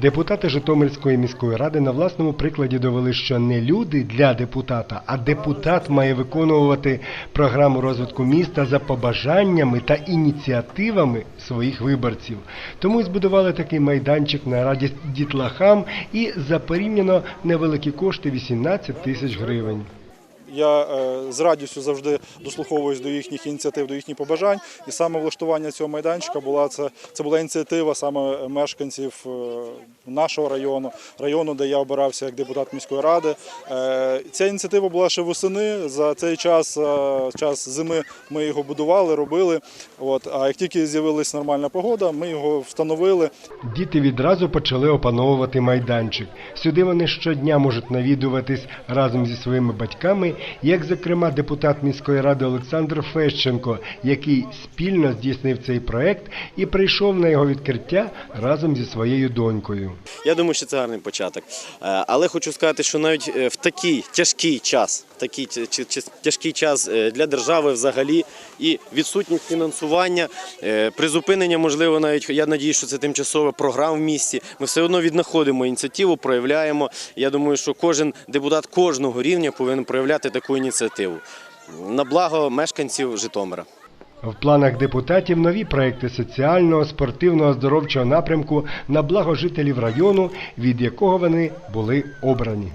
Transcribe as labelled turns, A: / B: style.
A: Депутати Житомирської міської ради на власному прикладі довели, що не люди для депутата, а депутат має виконувати програму розвитку міста за побажаннями та ініціативами своїх виборців. Тому й збудували такий майданчик на радість дітлахам і за порівняно невеликі кошти 18 тисяч гривень.
B: Я е, з радістю завжди дослуховуюсь до їхніх ініціатив, до їхніх побажань. І саме влаштування цього майданчика була це, це була ініціатива саме мешканців е, нашого району, району, де я обирався як депутат міської ради. Е, Ця ініціатива була ще восени. За цей час, час зими, ми його будували, робили. От а як тільки з'явилась нормальна погода, ми його встановили.
A: Діти відразу почали опановувати майданчик. Сюди вони щодня можуть навідуватись разом зі своїми батьками, як, зокрема, депутат міської ради Олександр Фещенко, який спільно здійснив цей проект і прийшов на його відкриття разом зі своєю донькою.
C: Я думаю, що це гарний початок. Е, Але хочу сказати, що навіть е, в такий тяжкий час, такий тя- тя- тя- тяжкий час е, для держави взагалі і відсутність фінансування, е, призупинення, можливо, навіть я надію, що це тимчасове програм в місті. Ми все одно віднаходимо ініціативу, проявляємо. Я думаю, що кожен депутат кожного рівня повинен проявляти таку ініціативу на благо мешканців Житомира.
A: В планах депутатів нові проекти соціального, спортивного, оздоровчого напрямку на благо жителів району, від якого вони були обрані.